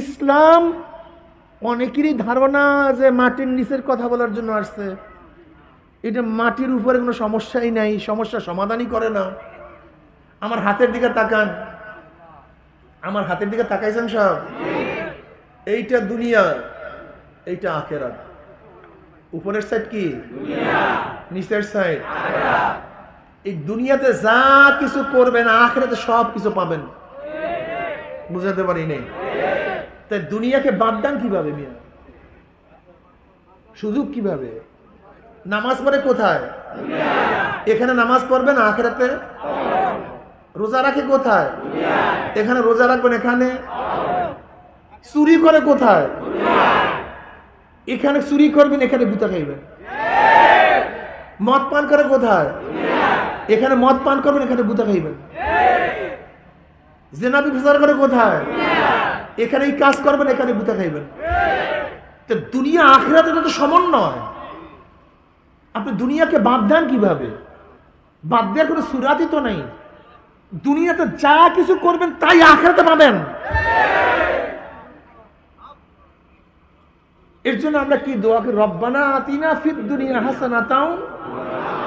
ইসলাম অনেকেরই ধারণা যে মাটির নিচের কথা বলার জন্য আসছে। এটা মাটির উপরে কোনো সমস্যাই নাই, সমস্যা সমাধানই করে না। আমার হাতের দিকে তাকান। আমার হাতের দিকে তাকাইছেন সব? এইটা দুনিয়া, এইটা আখেরাত। উপরের সাইড কি? নিচের সাইড এই দুনিয়াতে যা কিছু করবেন, আখেরাতে সব কিছু পাবেন। বুঝাতে পারি নেই তাই দুনিয়াকে বাদ দেন কীভাবে, মিয়া? সুযোগ কীভাবে? নামাজ পড়ে কোথায়? এখানে নামাজ পড়বেন, আখেরাতে? রোজা রাখে কোথায়? এখানে রোজা রাখবেন, এখানে? চুরি করে কোথায়? এখানে চুরি করবেন, এখানে বুতা খাইবেন। মদ পান করে কোথায়? এখানে মদ পান করবেন, এখানে বুতা খাইবেন। জেনাবি প্রচার করে কোথায়? এখানে এই কাজ করবেন, এখানে বুতা খাইবেন। তো দুনিয়া আখেরাতে তো সমন্বয়। আপনি দুনিয়াকে বাদ দেন কীভাবে? বাদ দেওয়ার কোনো সুরাতই তো নেই। দুনিয়াতে যা কিছু করবেন, তাই আখেরাতে পাবেন। এর জন্য আমরা কি দোয়া করি? রব্বানা আতিনা ফিদ দুনিয়া হাসানা তাও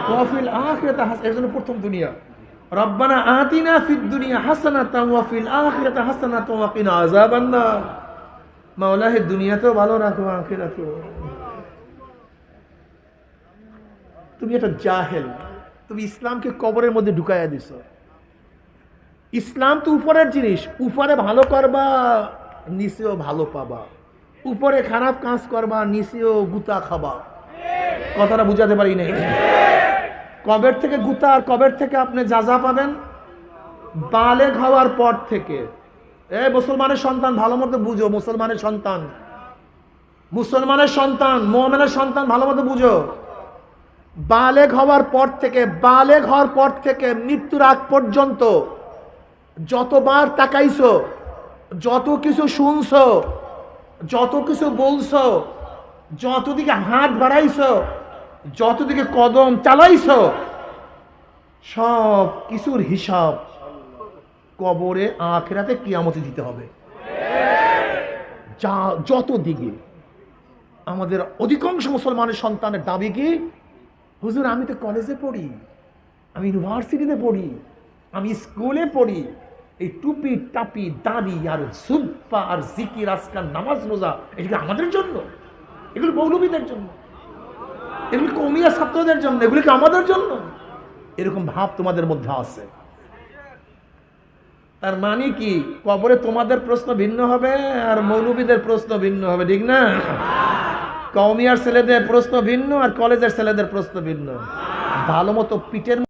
ওয়াফিল আখিরাতে হাসান এর জন্য প্রথম দুনিয়া। রব্বানা আতিনা ফিদ দুনিয়া হাসানা তাও ওয়াফিল আখিরাতে হাসানা তাও ওয়াকিনা আযাবান নার মাওলা হে দুনিয়াতেও ভালো রাখো, আখিরাতেও। তুমি একটা জাহেল, তুমি ইসলামকে কবরের মধ্যে ঢুকাইয়া দিছো। ইসলাম তো উপরের জিনিস, উপরে ভালো করবা, নিচেও ভালো পাবা। উপরে খারাপ কাজ করবা, নিচেও গুতা খাবা। কথাটা বুঝাতে পারি নাই? কবের থেকে গুতা আর কবের থেকে আপনি যা যা পাবেন? বালে খাওয়ার পর থেকে। এ, মুসলমানের সন্তান, ভালো মতো বুঝো, মুসলমানের সন্তান। মুসলমানের সন্তান মোহামেনের সন্তান, ভালো মতো বুঝো। বালেগ হওয়ার পর থেকে, বালেগ হওয়ার পর থেকে মৃত্যুর আগ পর্যন্ত যতবার তাকাইছো, যত কিছু শুনছো, যত কিছু বলছো, যতদিকে হাত বাড়াইছো যত দিকে কদম চালাইছ, সব কিছুর হিসাব কবরে আখেরাতে কিয়ামতে দিতে হবে। যা যত দিকে আমাদের অধিকাংশ মুসলমানের সন্তানের দাবি কি, হুজুর, আমি তো কলেজে পড়ি, আমি ইউনিভার্সিটিতে পড়ি, আমি স্কুলে পড়ি, এই টুপি, টাপি, দাড়ি, আর সুব্বা আর জিকির, আজকাল নামাজ, রোজা, এগুলো আমাদের জন্য, এগুলো মৌলবীদের জন্য। এগুলি কমিয়া ছাত্রদের জন্য, এগুলি কি আমাদের জন্য? এরকম ভাব তোমাদের মধ্যে আছে। তার মানে কি? কবরে তোমাদের প্রশ্ন ভিন্ন হবে আর মৌলবীদের প্রশ্ন ভিন্ন হবে, ঠিক না? কৌমিয়ার ছেলেদের প্রশ্ন ভিন্ন আর কলেজের ছেলেদের প্রশ্ন ভিন্ন। ভালো মতো পিঠের